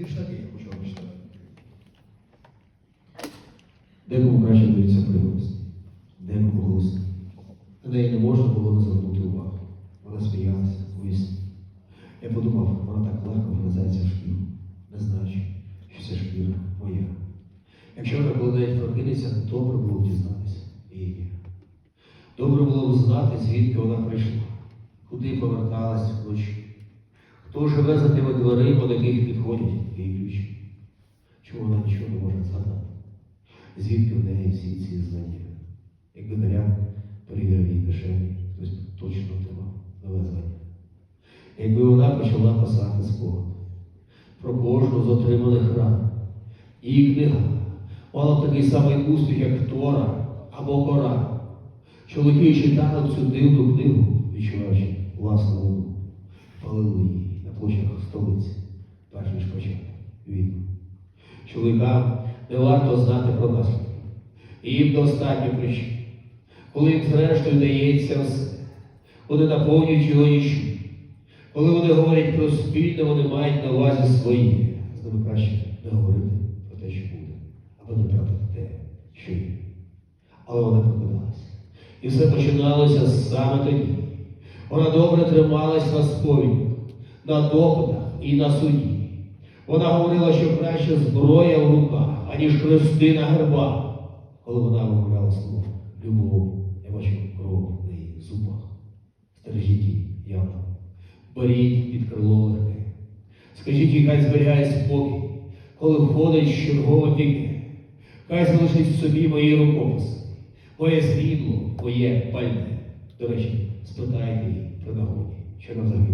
Вірш такий, я хочу вам читати. Декому краще дається приголосні, декому голосні. На неї не можна було не звернути увагу. Вона сміялася у вісні. Я подумав, вона так легко вгризається в шкіру, не знаючи, що ця шкіра моя. Якщо вона коли-небудь прокинеться, добре було дізнатися її. Добре було б знати, звідки вона прийшла, куди поверталась вночі. Хто живе за тими дверима, до яких підходять її ключі? Чому вона нічого не може згадати? Звідки в неї всі ці знання? Якби наряд перевірив її кишені, хтось точно отримав нове звання. Якби вона почала писати спогад про кожну з отриманих ран. Її книга мала б такий самий успіх, як Тора або Коран. Чоловіки читали цю дивну книгу, відчуваючи власну почати війну. Чоловікам не варто знати про наслідки. Їм достатньо причин. Коли їм зрештою дається все, вони наповнюють його ніщо. Коли вони говорять про спільне, вони мають на увазі свої. З ними краще не говорити про те, що буде, або не тратити те, що є. Але вона прокидалася. І все починалося саме тоді. Вона добре трималась на сповіді, на допитах і на суді. Вона говорила, що краще зброя в руках, аніж хрести на гербах. Коли вона вимовляла слово любов, я бачу кров в неї зубах. Стережіть її явно. Беріть під крило легке. Скажіть, їй, хай зберігає спокій, коли входить з чергове піке. Хай залишить в собі мої рукописи, моє срібло, моє пальне. До речі, спитайте її при нагоді, що взагалі пам'ятає.